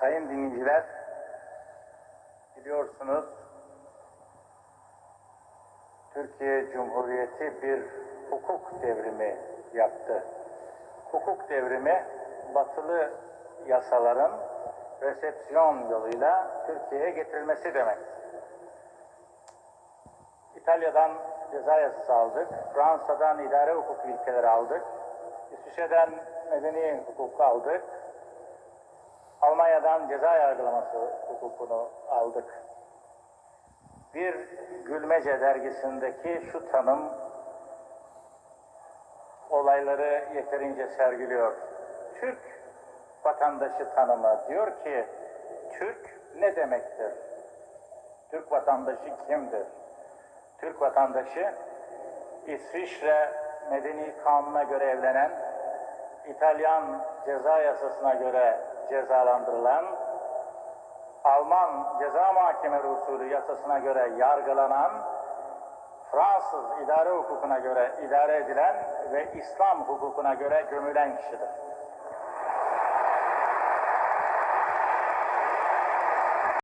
Sayın dinleyiciler, biliyorsunuz Türkiye Cumhuriyeti bir hukuk devrimi yaptı. Hukuk devrimi batılı yasaların resepsiyon yoluyla Türkiye'ye getirilmesi demek. İtalya'dan ceza yasası aldık, Fransa'dan idare hukuku ilkeleri aldık, İsviçre'den medeni hukuk aldık, Almanya'dan ceza yargılaması hukukunu aldık. Bir Gülmece dergisindeki şu tanım olayları yeterince sergiliyor. Türk vatandaşı tanımı diyor ki Türk ne demektir? Türk vatandaşı kimdir? Türk vatandaşı İsviçre Medeni Kanunu'na göre evlenen, İtalyan ceza yasasına göre cezalandırılan, Alman ceza mahkemeleri usulü yasasına göre yargılanan, Fransız idare hukukuna göre idare edilen ve İslam hukukuna göre gömülen kişidir.